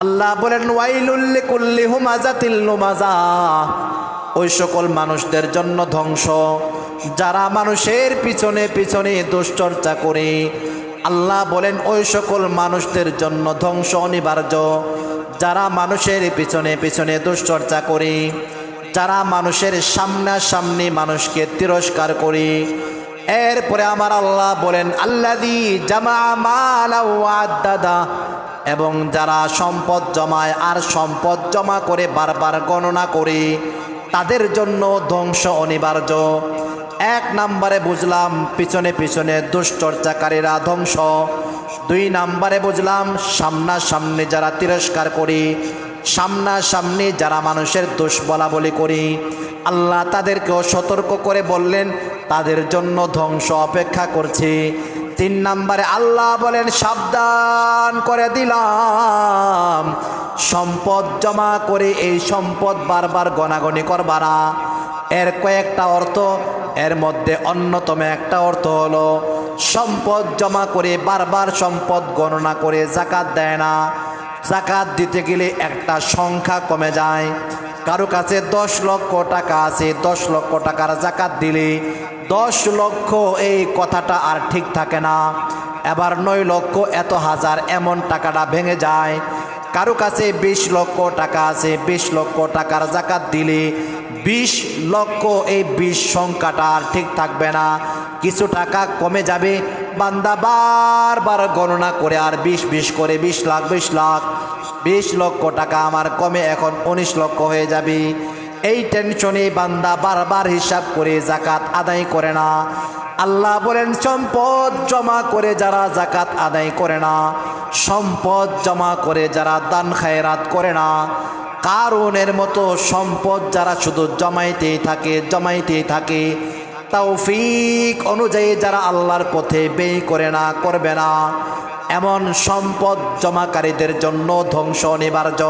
আল্লাহ বলেন কুল্লি ওই সকল মানুষদের জন্য ধ্বংস। যারা মানুষের পিছনে পিছনে দুশ্চর্চা করে, আল্লাহ বলেন, ওই সকল মানুষদের জন্য ধ্বংস অনিবার্য। যারা মানুষের পিছনে পিছনে দুশ্চর্চা করে, যারা মানুষের সামনাসামনি মানুষকে তিরস্কার করে। এরপরে আমার আল্লাহ বলেন আল্লাদি জামা মালা দাদা এবং যারা সম্পদ জমায় আর সম্পদ জমা করে বারবার গণনা করে, তাদের জন্য ধ্বংস অনিবার্য। এক নম্বরে বুঝলাম পিছনে পিছনে দুশ্চর্চাকারীরা ধ্বংস। দুই নম্বরে বুঝলাম সামনাসামনি যারা তিরস্কার করি, সামনাসামনি যারা মানুষের দোষ বলা বলি করি। আল্লাহ তাদেরকেও সতর্ক করে বললেন, তাদের জন্য ধ্বংস অপেক্ষা করছে। তিন নম্বরে আল্লাহ বলেন, সাবধান করে দিলাম। সম্পদ জমা করে এই সম্পদ বারবার গণাগণি করবারা এর কয়েকটা অর্থ, এর মধ্যে অন্যতম একটা অর্থ হলো, সম্পদ জমা করে বারবার সম্পদ গণনা করে জাকাত দেয় না। জাকাত দিতে গেলে একটা সংখ্যা কমে যায়। কারও কাছে দশ লক্ষ টাকা আছে, দশ লক্ষ টাকার জাকাত দিলে দশ লক্ষ এই কথাটা আর ঠিক থাকে না। এবার নয় লক্ষ এত হাজার এমন টাকাটা ভেঙে যায়। কারও কাছে বিশ লক্ষ টাকা আছে, বিশ লক্ষ টাকার জাকাত দিলে বিশ লক্ষ এই বিশ সংখ্যাটা আর ঠিক থাকবে না। কিছু টাকা কমে যাবে বান্দা বারবার গণনা করে আর বিশ বিশ করে বিশ লাখ বিশ লাখ, বিশ লক্ষ টাকা আমার কমে এখন উনিশ লক্ষ হয়ে যাবে। এই টেনশনে বান্দা বারবার হিসাব করে জাকাত আদায় করে না। আল্লাহ বলেন, সম্পদ জমা করে যারা জাকাত আদায় করে না, সম্পদ জমা করে যারা দান খায়রাত করে না কারণের মতো সম্পদ যারা শুধু জমাইতেই থাকে জমাইতেই থাকে তৌফিক অনুযায়ী যারা আল্লাহর পথে ব্যয় করে না, করবে না। এমন সম্পদ জমাকারীদের জন্য ধ্বংস অনিবার্য।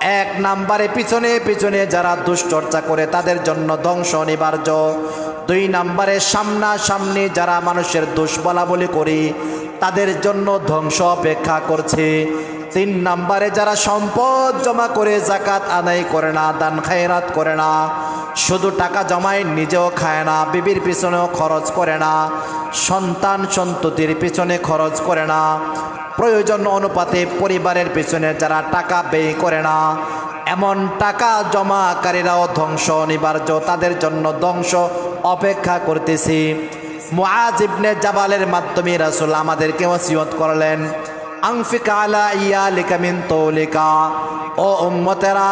এক নাম্বারে পিছনে পিছনে যারা দুশ্চর্চা করে, তাদের জন্য ধ্বংস অনিবার্য। দুই নাম্বারে সামনাসামনি যারা মানুষের দোষ বলা বলি করি, তাদের জন্য ধ্বংস অপেক্ষা করছে। তিন নাম্বারে যারা সম্পদ জমা করে জাকাত আদায় করে না, দান খায়রাত করে না, শুধু টাকা জমায় নিজেও খায় না, বিবির পিছনেও খরচ করে না, সন্তান সন্ততির পিছনে খরচ করে না, প্রয়োজন অনুপাতে পরিবারের পিছনে যারা টাকা ব্যয় করে না, এমন টাকা জমাকারীরাও ধ্বংস অনিবার্য, তাদের জন্য ধ্বংস অপেক্ষা করতেছি। মুআজ ইবনে জাবালের মাধ্যমে রাসূল আমাদেরকে ওসিয়ত করলেন আংফিক আলা ইয়া লিকামিন তৌলিকা। ও উম্মতেরা,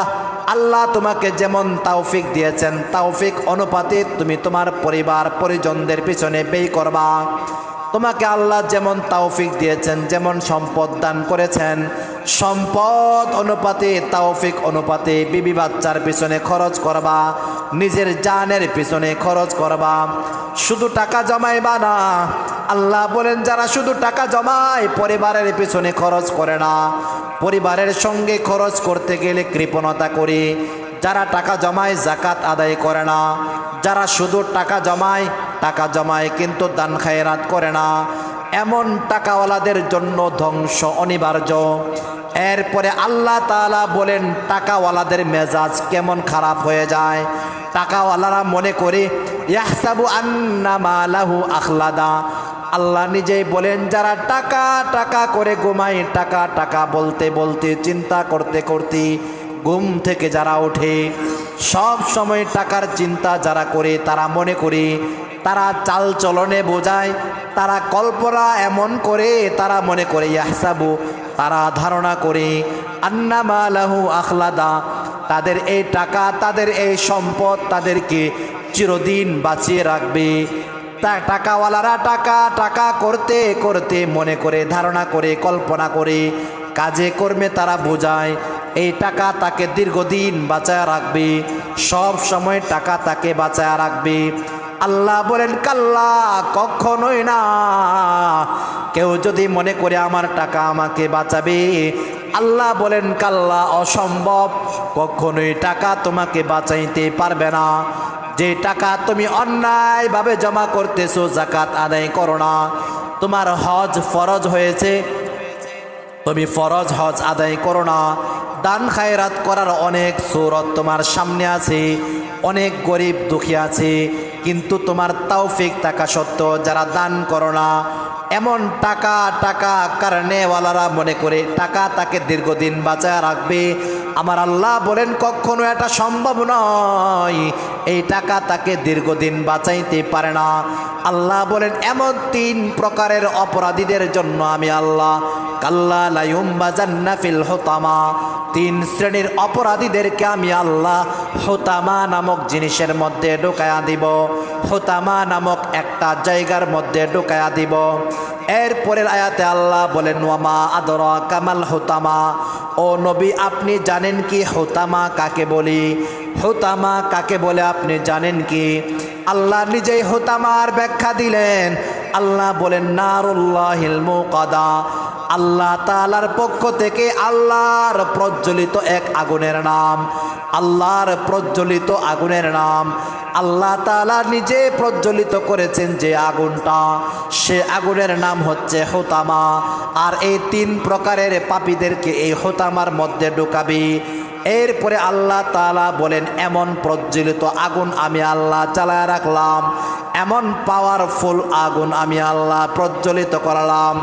আল্লাহ তোমাকে যেমন তাওফিক দিয়েছেন, তাওফিক অনুপাতে তুমি তোমার পরিবার, পরিজনদের পিছনে ব্যয় করবা। তোমাকে আল্লাহ যেমন তাওফিক দিয়েছেন, যেমন সম্পদ দান করেছেন সম্পদ অনুপাতে তাওফিক অনুপাতে বিবি বাচ্চার পিছনে খরচ করবা, নিজের জানের পিছনে খরচ করবা। শুধু টাকা জমাইবা না, আল্লাহ বলেন, যারা শুধু টাকা জমায়, পরিবারের পিছনে খরচ করে না। পরিবারের সঙ্গে খরচ করতে গেলে কৃপণতা করি। যারা টাকা জমায় জাকাত আদায় করে না। যারা শুধু টাকা জমায় টাকা জমায় কিন্তু দান খায়রাত করে না। এমন টাকাওয়ালাদের জন্য ধ্বংস অনিবার্য। এরপরে আল্লাহ তাআলা বলেন, টাকাওয়ালাদের মেজাজ কেমন খারাপ হয়ে যায়? টাকাওয়ালারা মনে করে, ইয়াহসাবু আন্না মালাহু আখলাদা। আল্লাহ নিজেই বলেন, যারা টাকা টাকা করে ঘুমায়, টাকা টাকা বলতে বলতে, চিন্তা করতে করতে ঘুম থেকে যারা ওঠে, সব সময় টাকার চিন্তা যারা করে, তারা মনে করে তারা চাল চলনে বোঝায়, তারা কল্পনা এমন করে, তারা মনে করে, ইয়াহসাবু, তারা ধারণা করে আন্নামালাহু আখলাদা, তাদের এই টাকা, তাদের এই সম্পদ, তাদেরকে চিরদিন বাঁচিয়ে রাখবে। তা টাকাওয়ালারা টাকা টাকা করতে করতে মনে করে, ধারণা করে, কল্পনা করে, কাজে কর্মে তারা বোঝায়, এই টাকা তাকে দীর্ঘদিন বাঁচায় রাখবে, সব সময় টাকা তাকে বাঁচায় রাখবে। আল্লাহ বলেন, কাল্লা, কখনোই না। কেউ যদি মনে করে আমার টাকা আমাকে বাঁচাবে, আল্লাহ বলেন, কাল্লা, অসম্ভব। কখনোই টাকা তোমাকে বাঁচাইতে পারবে না। যে টাকা তুমি অন্যায়ভাবে জমা করতেছো জাকাত আদায় করো না। তোমার হজ ফরজ হয়েছে। তুমি ফরজ হজ আদায় করো না। দান খায়রাত করার অনেক সুরত তোমার সামনে আছে। অনেক গরিব দুঃখী আছে। কিন্তু তোমার তৌফিক থাকা সত্ত্বেও যারা দান করো না, এমন টাকা টাকা কারণেওয়ালারা মনে করে টাকা তাকে দীর্ঘদিন বাঁচায় রাখবে। আমার আল্লাহ বলেন, কখনো এটা সম্ভব নয়। এই টাকা তাকে দীর্ঘদিন বাঁচাইতে পারে না। আল্লাহ বলেন, এমন তিন প্রকারের অপরাধীদের জন্য আমি আল্লাহ, কাল্লা লাইম বাজান্নাফিল হোতামা। তিন শ্রেণির অপরাধীদেরকে আমি আল্লাহ হোতামা নামক জিনিসের মধ্যে ঢোকায়া দিব। হোতামা নামক একটা জায়গার মধ্যে ঢোকায়া দিব। এরপরের আয়াতে আল্লাহ বলেন, ওয়ামা আদর কামাল হোতামা। ও নবী, আপনি জানেন কি হোতামা কাকে বলি? হোতামা কাকে বলে আপনি জানেন কি? আল্লাহ নিজেই হোতামার ব্যাখ্যা দিলেন। আল্লাহ বলেন, নারুল্লাহিল মুকাদা। আল্লাহ তালার পক্ষ থেকে আল্লাহর প্রজ্বলিত এক আগুনের নাম। আল্লাহর প্রজ্বলিত আগুনের নাম। আল্লাহ তালা নিজে প্রজ্বলিত করেছেন যে আগুনটা। সে আগুনের নাম হচ্ছে হোতামা। আর এই তিন প্রকারের পাপীদেরকে এই হোতামার মধ্যে ঢুকাবি। এরপরে আল্লাহ তালা বলেন, এমন প্রজ্বলিত আগুন আমি আল্লাহ চালায় রাখলাম, এমন পাওয়ারফুল আগুন আমি আল্লাহ প্রজ্বলিত করালাম,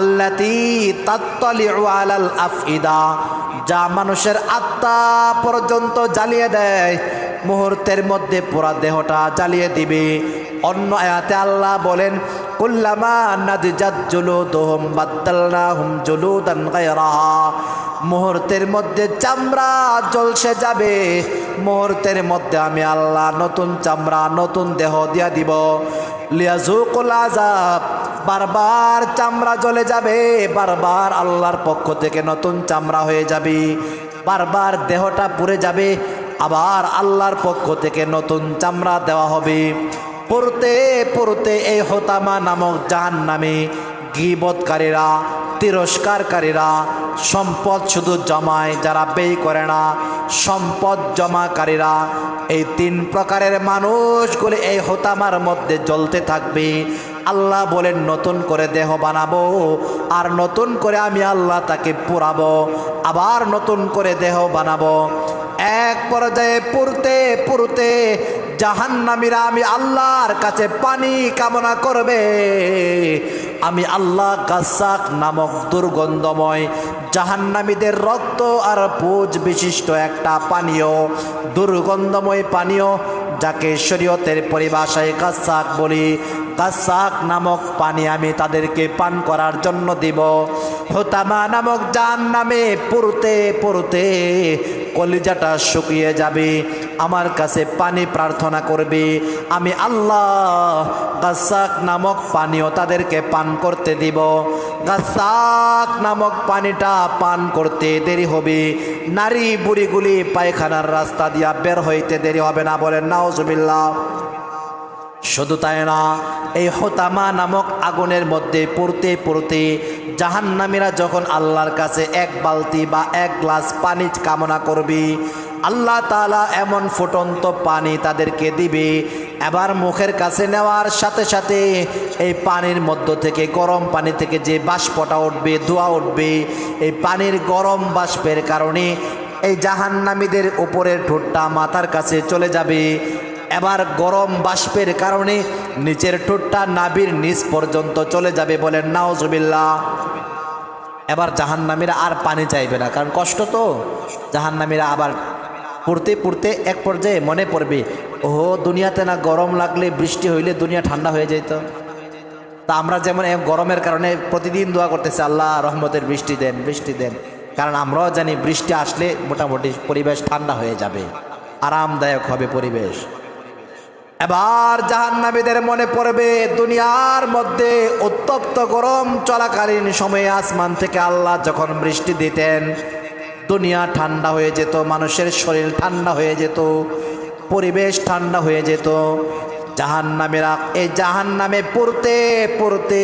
আল্লাতি তাত্তালিউ আলাল আফইদা, যা মানুষের আত্মা পর্যন্ত জ্বালিয়ে দেয়, মুহূর্তের মধ্যে পুরা দেহটা জ্বালিয়ে দিবে। অন্য আয়াতে আল্লাহ বলেন কুল্লামা মুহূর্তের মধ্যে চামড়া জলসে যাবে। মুহূর্তের মধ্যে আমি আল্লাহ নতুন চামড়া, নতুন দেহ দিয়া দিব। লিয়াজুকুল আজাব বারবার চামড়া জ্বলে যাবে, বারবার আল্লাহর পক্ষ থেকে নতুন চামড়া হয়ে যাবে, বারবার দেহটা পুড়ে যাবে, আবার আল্লাহর পক্ষ থেকে নতুন চামড়া দেওয়া হবে। পড়তে পড়তে এই হোতামা নামক জাহান নামে গিবৎকারীরা, তিরস্কারকারীরা সম্পদ শুধু জমায়, যারা ব্যয় করে না, সম্পদ জমাকারীরা এই তিন প্রকারের মানুষগুলি এই হোতামার মধ্যে জ্বলতে থাকবে। আল্লাহ বলেন, নতুন করে দেহ বানাবো, আর নতুন করে আমি আল্লাহ তাকে পুরাবো, আবার নতুন করে দেহ বানাবো। এক পর্যায়ে পুরতে পুরতে জাহান্নামীরা আমি আল্লাহর কাছে পানি কামনা করবে। আমি আল্লাহ গাসাক নামক দুর্গন্ধময় জাহান্নামীদের রক্ত আর পুজ বিশিষ্ট একটা পানীয়, দুর্গন্ধময় পানীয় যাকে শরীয়তের পরিভাষায় গাসাক বলি। গাসাক নামক পানি আমি তাদেরকে পান করার জন্য দিব। হোতামা নামক জান নামে পুরতে পুরতে কলিজাটা শুকিয়ে যাবে, আমার কাছে পানি প্রার্থনা করবে। আমি আল্লাহ গাছাক নামক পানিও তাদেরকে পান করতে দিব। গাছাক নামক পানিটা পান করতে দেরি হবে। নারী বুড়িগুলি পায়খানার রাস্তা দিয়া বের হইতে দেরি হবে না বলেন নাওজবিল্লা শুধু তাই না, এই হোতামা নামক আগুনের মধ্যে পড়তে পড়তে জাহান্নামীরা যখন আল্লাহর কাছে এক বালতি বা এক গ্লাস পানি কামনা করবে, আল্লাহ তালা এমন ফুটন্ত পানি তাদেরকে দিবে, এবার মুখের কাছে নেওয়ার সাথে সাথে এই পানির মধ্য থেকে, গরম পানি থেকে যে বাষ্পটা উঠবে, ধোয়া উঠবে, এই পানির গরম বাষ্পের কারণে এই জাহান্নামীদের উপরের ঠোঁটটা মাথার কাছে চলে যাবে। এবার গরম বাষ্পের কারণে নিচের ঠোঁটটা নাবির নিচ পর্যন্ত চলে যাবে বলেন নাওজবিল্লা এবার জাহান্নামীরা আর পানি চাইবে না, কারণ কষ্ট তো। জাহান্নামীরা আবার পড়তে পড়তে এক পর্যায়ে মনে পড়বে ও দুনিয়াতে না গরম লাগলে বৃষ্টি হইলে দুনিয়া ঠান্ডা হয়ে যেত। তা আমরা যেমন গরমের কারণে প্রতিদিন দোয়া করতেছি, আল্লাহ রহমতের বৃষ্টি দেন বৃষ্টি দেন। কারণ আমরাও জানি বৃষ্টি আসলে মোটামুটি পরিবেশ ঠান্ডা হয়ে যাবে, আরামদায়ক হবে পরিবেশ। এবার জাহান্নাবীদের মনে পড়বে দুনিয়ার মধ্যে উত্তপ্ত গরম চলাকালীন সময়ে আসমান থেকে আল্লাহ যখন বৃষ্টি দিতেন, দুনিয়া ঠান্ডা হয়ে যেত, মানুষের শরীর ঠান্ডা হয়ে যেত, পরিবেশ ঠান্ডা হয়ে যেত। জাহান্নামীরা এই জাহান্নামে পড়তে পড়তে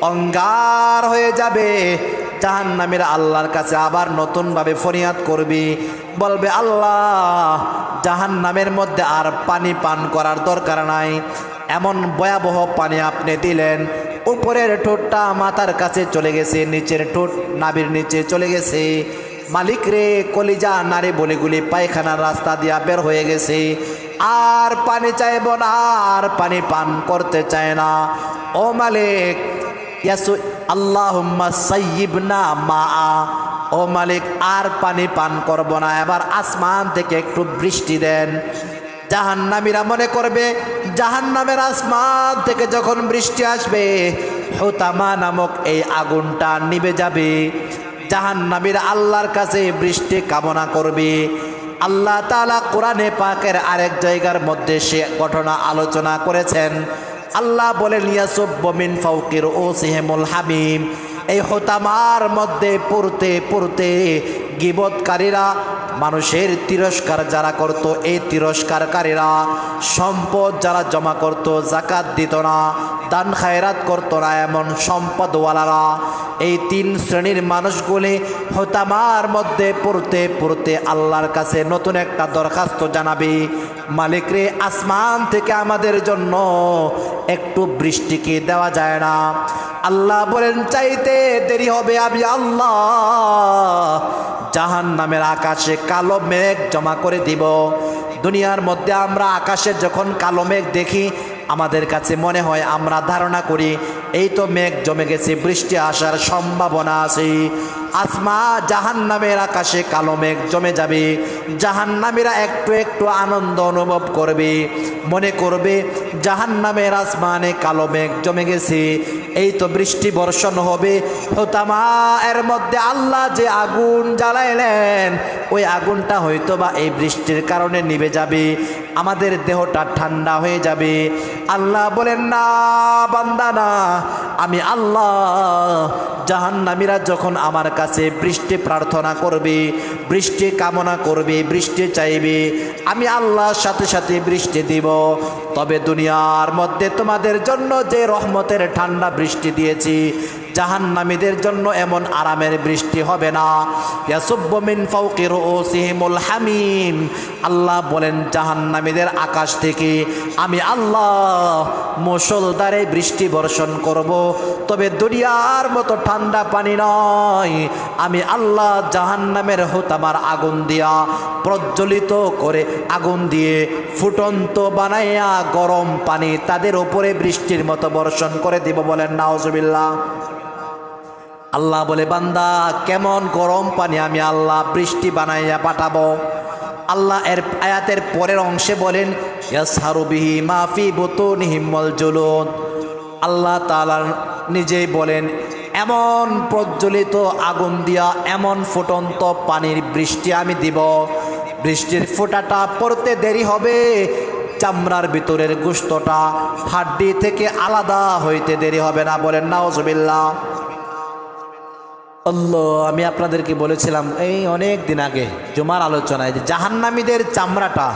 অঙ্গার হয়ে যাবে জাহান্নামীরা আল্লাহর কাছে আবার নতুনভাবে ফরিয়াদ করবি। বলবে, আল্লাহ জাহান নামের মধ্যে আর পানি পান করার দরকার নাই। এমন ভয়াবহ পানি আপনি দিলেন, উপরের ঠোঁটটা মাথার কাছে চলে গেছে, নিচের ঠোঁট নাবির নিচে চলে গেছে। মালিক রে, কলিজা নারী বলিগুলি পায়খানার রাস্তা দিয়া বের হয়ে গেছে। আর পানি চাইব না, আর পানি পান করতে চায় না। ও মালিক আল্লাহুম্মা সাইয়িবনা মা ও মালিক, আর পানি পান করব না। এবার আসমান থেকে একটু বৃষ্টি দেন। জাহান্নামীরা মনে করবে, জাহান্নামের আসমান থেকে যখন বৃষ্টি আসবে, হোতামা নামক এই আগুনটা নিভে যাবে। জাহান্নামীরা আল্লাহর কাছে বৃষ্টি কামনা করবে। আল্লাহ তাআলা কোরআনে পাকের আরেক জায়গার মধ্যে সে ঘটনা আলোচনা করেছেন। আল্লাহ বলেন ইয়াসুব্বমিন ফাউকির ও সিহেমুল হামিম। এই হোতামার মধ্যে পড়তে পড়তে গিবৎকারীরা, মানুষের তিরস্কার যারা করত, এই তিরস্কারকারীরা সম্পদ যারা জমা করত জাকাত দিত না, দান খায়রাত করত না এমন সম্পদওয়ালারা। এই তিন শ্রেণির মানুষগুলি হোতামার মধ্যে পড়তে পড়তে আল্লাহর কাছে নতুন একটা দরখাস্ত জানাবে। মালিক রে আসমান থেকে আমাদের জন্য একটু বৃষ্টিকে দেওয়া যায় না। আল্লাহ বলেন, চাইতে দেরি হবে আমি আল্লাহ জাহান নামের আকাশে কালো মেঘ জমা করে দিব। দুনিয়ার মধ্যে আমরা আকাশে যখন কালো মেঘ দেখি আমাদের কাছে মনে হয় আমরা ধারণা করি এই তো মেঘ জমে গেছে, বৃষ্টি আসার সম্ভাবনা আছে। আসমা জাহান নামের আকাশে কালো মেঘ জমে যাবে। জাহান নামেরা একটু একটু আনন্দ অনুভব করবে। মনে করবে জাহান নামের আসমানে কালো মেঘ জমে গেছে। এই তো বৃষ্টি বর্ষণ হবে। হোতামা এর মধ্যে আল্লাহ যে আগুন জ্বালাইলেন, ওই আগুনটা হয়তো বা এই বৃষ্টির কারণে নিভে যাবে, আমাদের দেহটা ঠান্ডা হয়ে যাবে। আল্লাহ বলেন, না, বান্দা, না, আমি আল্লাহ, জাহান্নামীরা যখন আমার কাছে বৃষ্টি প্রার্থনা করবে, বৃষ্টি কামনা করবে, বৃষ্টি চাইবে, আমি আল্লাহর সাথে সাথে বৃষ্টি দিব। তবে দুনিয়ার মধ্যে তোমাদের জন্য যে রহমতের ঠান্ডা বৃষ্টি দিয়েছি। জাহান্নামীদের জন্য এমন আরামের বৃষ্টি হবে না। হামিম। আল্লাহ বলেন, জাহান্নামীদের আকাশ থেকে আমি আল্লাহ মুসলদারে বৃষ্টি বর্ষণ করব। তবে দুনিয়ার মতো ঠান্ডা পানি নয়। আমি আল্লাহ জাহান্নামের হোতামার আগুন দিয়া প্রজ্বলিত করে আগুন দিয়ে ফুটন্ত বানাইয়া গরম পানি তাদের ওপরে বৃষ্টির মতো বর্ষণ করে দিব বলেন নাওজবিল্লা আল্লাহ বলে, বান্দা, কেমন গরম পানি আমি আল্লাহ বৃষ্টি বানাইয়া পাঠাবো? আল্লাহ এর আয়াতের পরের অংশে বলেন মাফি জুলুন আল্লাহ তাআলা নিজেই বলেন, এমন প্রজ্বলিত আগুন দিয়া এমন ফুটন্ত পানির বৃষ্টি আমি দিব। বৃষ্টির ফোঁটাটা পড়তে দেরি হবে, চামড়ার ভিতরের গুস্তটা হাড্ডি থেকে আলাদা হইতে দেরি হবে না। বলেন নাওজবিল্লাহ আল্লাহ, আমি আপনাদেরকে বলেছিলাম, এই অনেক দিন আগে জুমার আলোচনায় যে জাহান্নামীদের চামড়াটা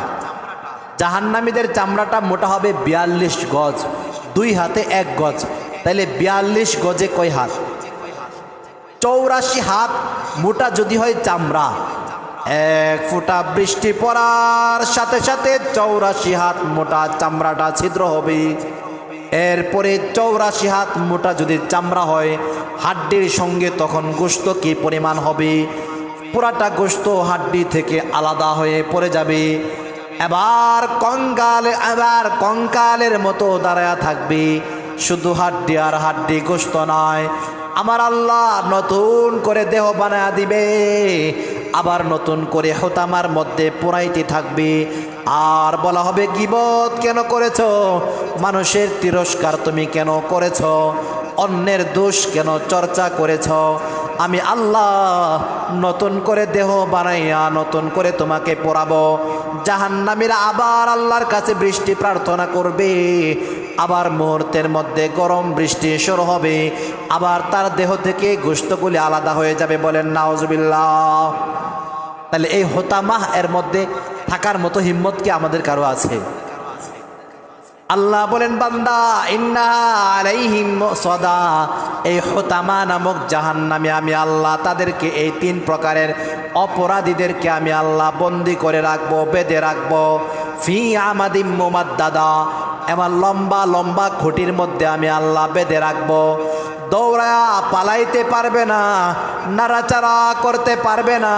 জাহান্নামীদের চামড়াটা মোটা হবে বিয়াল্লিশ গজ, দুই হাতে এক গজ। তাইলে বিয়াল্লিশ গজে কয় হাত? চৌরাশি হাত মোটা যদি হয় চামড়া। এক ফুটা বৃষ্টি পড়ার সাথে সাথে চৌরাশি হাত মোটা চামড়াটা ছিদ্র হবে। এরপরে চৌরাশি হাত মোটা যদি চামড়া হয়, হাড্ডির সঙ্গে তখন গোস্ত কি পরিমাণ হবে? পুরাটা গোস্ত হাড্ডি থেকে আলাদা হয়ে পড়ে যাবে। এবার কঙ্কাল, এবার কঙ্কালের মতো দাঁড়ায়া থাকবে। শুধু হাড্ডি আর হাড্ডি গোস্ত নয়, আমার আল্লাহ নতুন করে দেহ বানায়া দিবে। আবার নতুন করে হোতামার মধ্যে পোড়াইতে থাকবে। আর বলা হবে, গিবত কেন করেছ? মানুষের তিরস্কার তুমি কেন করেছ? অন্যের দোষ কেন চর্চা করেছ? আমি আল্লাহ নতুন করে দেহ বানাইয়া নতুন করে তোমাকে পড়াবো। জাহান্নামীরা আবার আল্লাহর কাছে বৃষ্টি প্রার্থনা করবে। আবার মুহূর্তের মধ্যে গরম বৃষ্টি শুরু হবে। আবার তার দেহ থেকে গোস্তগুলি আলাদা হয়ে যাবে বলেন নাওজবিল্লাহ তাহলে এই হোতামাহ এর মধ্যে থাকার মতো হিম্মত কি আমাদের কারও আছে? আল্লাহ বলেন, বান্দা, ইন্না সদা এই হোতামা নামক জাহান্নামে আমি আল্লাহ, তাদেরকে এই তিন প্রকারের অপরাধীদেরকে আমি আল্লাহ বন্দি করে রাখব, বেঁধে রাখব। ফি আমাদিম দাদা এমন লম্বা লম্বা খুঁটির মধ্যে আমি আল্লাহ বেঁধে রাখব। দৌড়া পালাইতে পারবে না, নাড়াচাড়া করতে পারবে না।